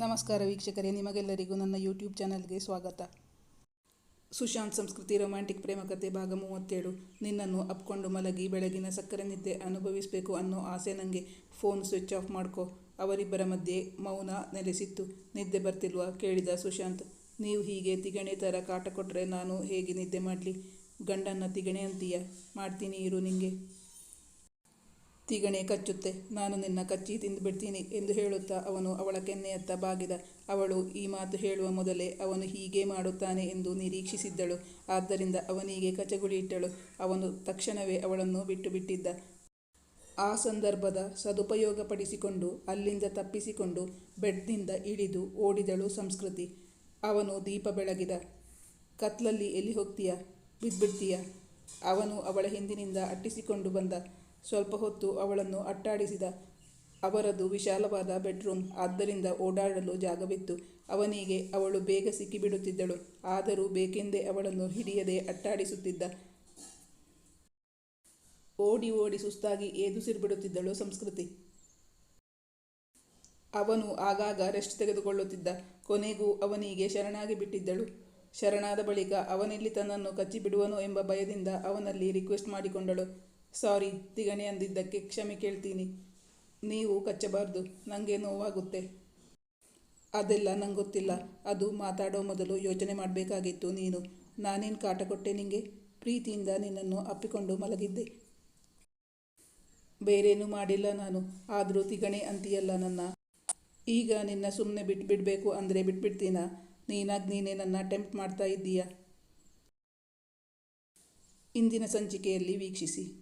ನಮಸ್ಕಾರ ವೀಕ್ಷಕರೇ, ನಿಮಗೆಲ್ಲರಿಗೂ ನನ್ನ ಯೂಟ್ಯೂಬ್ ಚಾನಲ್ಗೆ ಸ್ವಾಗತ. ಸುಶಾಂತ್ ಸಂಸ್ಕೃತಿ ರೊಮ್ಯಾಂಟಿಕ್ ಪ್ರೇಮ ಕಥೆ ಭಾಗ ಮೂವತ್ತೇಳು. ನಿನ್ನನ್ನು ಅಪ್ಕೊಂಡು ಮಲಗಿ ಬೆಳಗಿನ ಸಕ್ಕರೆ ನಿದ್ದೆ ಅನುಭವಿಸಬೇಕು ಅನ್ನೋ ಆಸೆ ನನಗೆ ಫೋನ್ ಸ್ವಿಚ್ ಆಫ್ ಮಾಡ್ಕೋ. ಅವರಿಬ್ಬರ ಮಧ್ಯೆ ಮೌನ ನೆಲೆಸಿತ್ತು. ನಿದ್ದೆ ಬರ್ತಿಲ್ವಾ? ಕೇಳಿದ ಸುಶಾಂತ್. ನೀವು ಹೀಗೆ ತಿಗಣೆ ಥರ ಕಾಟ ಕೊಟ್ಟರೆ ನಾನು ಹೇಗೆ ನಿದ್ದೆ ಮಾಡಲಿ? ಗಂಡನ್ನ ತಿಗಣೆ ಅಂತೀಯ? ಮಾಡ್ತೀನಿ ಇರು ನಿಂಗೆ. ತಿಗಣೆ ಕಚ್ಚುತ್ತೆ. ನಾನು ನಿನ್ನ ಕಚ್ಚಿ ತಿಂದುಬಿಡ್ತೀನಿ ಎಂದು ಹೇಳುತ್ತಾ ಅವನು ಅವಳ ಕೆನ್ನೆಯತ್ತ ಬಾಗಿದ. ಅವಳು ಈ ಮಾತು ಹೇಳುವ ಮೊದಲೇ ಅವನು ಹೀಗೆ ಮಾಡುತ್ತಾನೆ ಎಂದು ನಿರೀಕ್ಷಿಸಿದ್ದಳು. ಆದ್ದರಿಂದ ಅವನಿಗೆ ಕಚಗುಳಿ ಇಟ್ಟಳು ಅವನು ತಕ್ಷಣವೇ ಅವಳನ್ನು ಬಿಟ್ಟು ಬಿಟ್ಟಿದ್ದ ಆ ಸಂದರ್ಭದ ಸದುಪಯೋಗಪಡಿಸಿಕೊಂಡು ಅಲ್ಲಿಂದ ತಪ್ಪಿಸಿಕೊಂಡು ಬೆಡ್ನಿಂದ ಇಳಿದು ಓಡಿದಳು ಸಂಸ್ಕೃತಿ. ಅವನು ದೀಪ ಬೆಳಗಿದ. ಕತ್ಲಲ್ಲಿ ಎಲ್ಲಿ ಹೋಗ್ತೀಯ? ಬಿದ್ದುಬಿಡ್ತೀಯ? ಅವನು ಅವಳ ಹಿಂದಿನಿಂದ ಅಟ್ಟಿಸಿಕೊಂಡು ಬಂದ. ಸ್ವಲ್ಪ ಹೊತ್ತು ಅವಳನ್ನು ಅಟ್ಟಾಡಿಸಿದ ಅವರದು ವಿಶಾಲವಾದ ಬೆಡ್ರೂಮ್ ಆದ್ದರಿಂದ ಓಡಾಡಲು ಜಾಗವಿತ್ತು. ಅವನಿಗೆ ಅವಳು ಬೇಗ ಸಿಕ್ಕಿಬಿಡುತ್ತಿದ್ದಳು. ಆದರೂ ಬೇಕೆಂದೇ ಅವಳನ್ನು ಹಿಡಿಯದೆ ಅಟ್ಟಾಡಿಸುತ್ತಿದ್ದ. ಓಡಿ ಓಡಿ ಸುಸ್ತಾಗಿ ಏದುಸಿರುಬಿಡುತ್ತಿದ್ದಳು ಸಂಸ್ಕೃತಿ. ಅವನು ಆಗಾಗ ರೆಸ್ಟ್ ತೆಗೆದುಕೊಳ್ಳುತ್ತಿದ್ದ. ಕೊನೆಗೂ ಅವನಿಗೆ ಶರಣಾಗಿ ಬಿಟ್ಟಿದ್ದಳು. ಶರಣಾದ ಬಳಿಕ ಅವನೆಲ್ಲಿ ತನ್ನನ್ನು ಕಚ್ಚಿಬಿಡುವನೋ ಎಂಬ ಭಯದಿಂದ ಅವನಲ್ಲಿ ರಿಕ್ವೆಸ್ಟ್ ಮಾಡಿಕೊಂಡಳು. ಸಾರಿ, ತಿಗಣೆ ಅಂದಿದ್ದಕ್ಕೆ ಕ್ಷಮೆ ಕೇಳ್ತೀನಿ. ನೀವು ಕಚ್ಚಬಾರ್ದು ನನಗೆ ನೋವಾಗುತ್ತೆ. ಅದೆಲ್ಲ ನಂಗೆ ಗೊತ್ತಿಲ್ಲ. ಅದು ಮಾತಾಡೋ ಮೊದಲು ಯೋಚನೆ ಮಾಡಬೇಕಾಗಿತ್ತು ನೀನು. ನಾನೇನು ಕಾಟ ಕೊಟ್ಟೆ ನಿಂಗೆ? ಪ್ರೀತಿಯಿಂದ ನಿನ್ನನ್ನು ಅಪ್ಪಿಕೊಂಡು ಮಲಗಿದ್ದೆ. ಬೇರೇನೂ ಮಾಡಿಲ್ಲ ನಾನು. ಆದರೂ ತಿಗಣೆ ಅಂತೀಯಲ್ಲ ನನ್ನ. ಈಗ ನಿನ್ನ ಸುಮ್ಮನೆ ಬಿಟ್ಟು ಬಿಡಬೇಕು ಅಂದರೆ ಬಿಟ್ಬಿಡ್ತೀನ? ನೀನಾಗಿ ನೀನೇ ನನ್ನ ಅಟೆಂಪ್ಟ್ ಮಾಡ್ತಾ ಇದ್ದೀಯಾ? ಇಂದಿನ ಸಂಚಿಕೆಯಲ್ಲಿ ವೀಕ್ಷಿಸಿ.